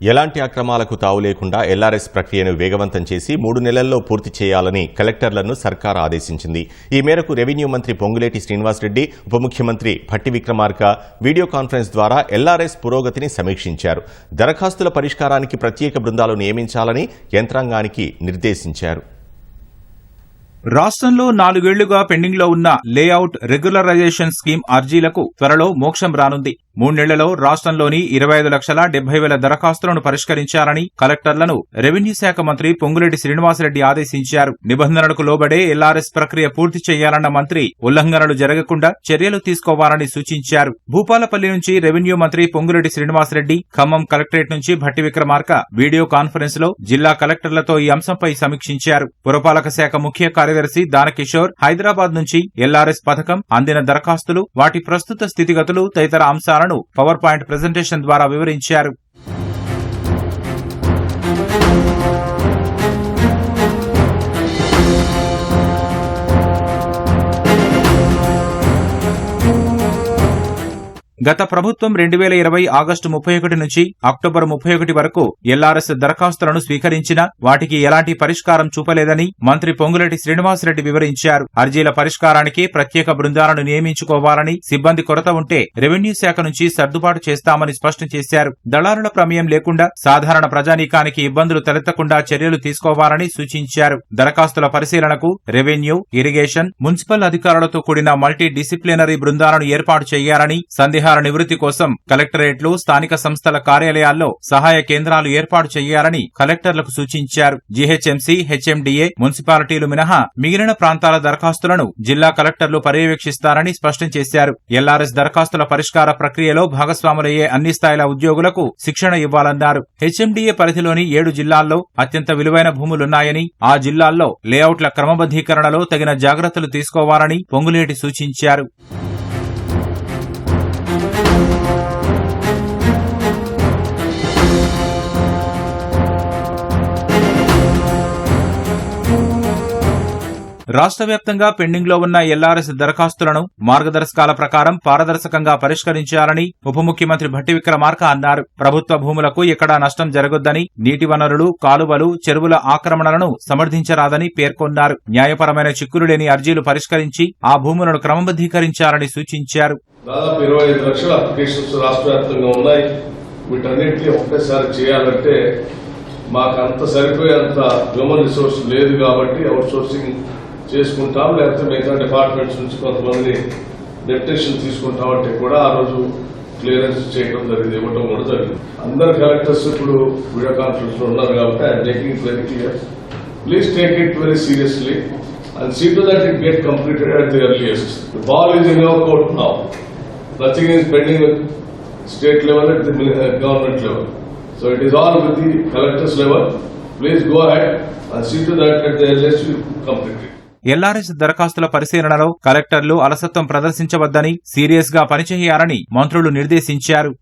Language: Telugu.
ఎలాంటి అక్రమాలకు తావు లేకుండా ఎల్ఆర్ఎస్ ప్రక్రియను వేగవంతం చేసి మూడు నెలల్లో పూర్తి చేయాలని కలెక్టర్లను సర్కార్ ఆదేశించింది. ఈ మేరకు రెవెన్యూ మంత్రి పొంగులేటి శ్రీనివాసరెడ్డి ఉప ముఖ్యమంత్రి భట్టి విక్రమార్క వీడియో కాన్ఫరెన్స్ ద్వారా ఎల్ఆర్ఎస్ పురోగతిని సమీక్షించారు. దరఖాస్తుల పరిష్కారానికి ప్రత్యేక బృందాలు నియమించాలని యంత్రాంగానికి నిర్దేశించారు. రాష్ట్రంలో నాలుగేళ్ళుగా పెండింగ్లో ఉన్న లేఅవుట్ రెగ్యులరైజేషన్ స్కీమ్ అర్జీలకు త్వరలో మోక్షం రానుంది. మూడేళ్ళలో రాష్ట్రంలోని ఇరవై ఐదు లక్షల డెబ్బై వేల దరఖాస్తులను పరిష్కరించాలని కలెక్టర్లను రెవెన్యూ శాఖ మంత్రి పొంగులేటి శ్రీనివాసరెడ్డి ఆదేశించారు. నిబంధనలకు లోబడే ఎల్ఆర్ఎస్ ప్రక్రియ పూర్తి చేయాలన్న మంత్రి ఉల్లంఘనలు జరగకుండా చర్యలు తీసుకోవాలని సూచించారు. భూపాలపల్లి నుంచి రెవెన్యూ మంత్రి పొంగులేటి శ్రీనివాసరెడ్డి ఖమ్మం కలెక్టరేట్ నుంచి భట్టి విక్రమార్క వీడియో కాన్ఫరెన్స్లో జిల్లా కలెక్టర్లతో ఈ అంశంపై సమీక్షించారు. పురపాలక శాఖ ముఖ్య కార్యదర్శి దానకిషోర్ హైదరాబాద్ నుంచి ఎల్ఆర్ఎస్ పథకం అందిన దరఖాస్తులు వాటి ప్రస్తుత స్థితిగతులు తదితర అంశాలను పవర్ పాయింట్ ప్రజెంటేషన్ ద్వారా వివరించారు. గత ప్రభుత్వం రెండు వేల ఇరవై ఆగస్టు ముప్పై ఒకటి నుంచి అక్టోబర్ ముప్పై ఒకటి వరకు ఎల్ఆర్ఎస్ దరఖాస్తులను స్వీకరించినా వాటికి ఎలాంటి పరిష్కారం చూపలేదని మంత్రి పొంగులేటి శ్రీనివాసరెడ్డి వివరించారు. అర్జీల పరిష్కారానికి ప్రత్యేక బృందాలను నియమించుకోవాలని సిబ్బంది కొరత ఉంటే రెవెన్యూ శాఖ నుంచి సర్దుబాటు చేస్తామని స్పష్టం చేశారు. దళారుల ప్రమేయం లేకుండా సాధారణ ప్రజానీకానికి ఇబ్బందులు తలెత్తకుండా చర్యలు తీసుకోవాలని సూచించారు. దరఖాస్తుల పరిశీలనకు రెవెన్యూ ఇరిగేషన్ మున్సిపల్ అధికారులతో కూడిన మల్టీ డిసిప్లినరీ బృందాలను ఏర్పాటు చేయాలని సందేహాలు నివృత్తి కోసం కలెక్టరేట్లు స్థానిక సంస్థల కార్యాలయాల్లో సహాయ కేంద్రాలు ఏర్పాటు చేయాలని కలెక్టర్లకు సూచించారు. జీహెచ్ఎంసీ హెచ్ఎండిఏ మున్సిపాలిటీలు మినహా మిగిలిన ప్రాంతాల దరఖాస్తులను జిల్లా కలెక్టర్లు పర్యవేక్షిస్తారని స్పష్టం చేశారు. ఎల్ఆర్ఎస్ దరఖాస్తుల పరిష్కార ప్రక్రియలో భాగస్వాములయ్యే అన్ని స్థాయిల ఉద్యోగులకు శిక్షణ ఇవ్వాలన్నారు. హెచ్ఎండిఏ పరిధిలోని ఏడు జిల్లాల్లో అత్యంత విలువైన భూములున్నాయని ఆ జిల్లాల్లో లేఅవుట్ల క్రమబద్దీకరణలో తగిన జాగ్రత్తలు తీసుకోవాలని పొంగులేటి సూచించారు. రాష్ట్ర వ్యాప్తంగా పెండింగ్లో ఉన్న ఎల్ఆర్ఎస్ దరఖాస్తులను మార్గదర్శకాల ప్రకారం పారదర్శకంగా పరిష్కరించాలని ఉప ముఖ్యమంత్రి భట్టి విక్రమార్క అన్నారు. ప్రభుత్వ భూములకు ఎక్కడా నష్టం జరగొద్దని నీటి వనరులు కాలువలు చెరువుల ఆక్రమణలను సమర్థించరాదని పేర్కొన్నారు. న్యాయపరమైన చిక్కులు లేని అర్జీలు పరిష్కరించి ఆ భూములను క్రమబద్దీకరించాలని సూచించారు. దాదాపు ఇరవై ఐదు లక్షల అప్లికేషన్స్ రాష్ట్ర వ్యాప్తంగా ఉన్నాయి. వీటన్నిటిని చేయాలంటే మాకు అంత సరిపోయేంత హ్యూమన్ రిసోర్స్ లేదు కాబట్టి అవుట్ సోర్సింగ్ చేసుకుంటాం లేకపోతే మిగతా డిపార్ట్మెంట్స్ నుంచి కొంతమంది డెప్యూటేషన్ తీసుకుంటాం అంటే కూడా ఆ రోజు క్లియరెన్స్ చేయడం జరిగింది ఇవ్వడం కూడా జరిగింది. అందరు కలెక్టర్స్ ఇప్పుడు వీడియో కాన్ఫరెన్స్లో ఉన్నారు కాబట్టి I'm taking it very clear please take it very seriously and see to that it get completed at the earliest ball is in your court నా nothing is pending state level at the government level so it is all with the collectors level please go ahead and see to that at the earliest completed LRS దరఖాస్తుల పరిశీలనలో కలెక్టర్లు అలసత్వం ప్రదర్శించవద్దని సీరియస్గా పనిచేయాలని మంత్రులు నిర్దేశించారు.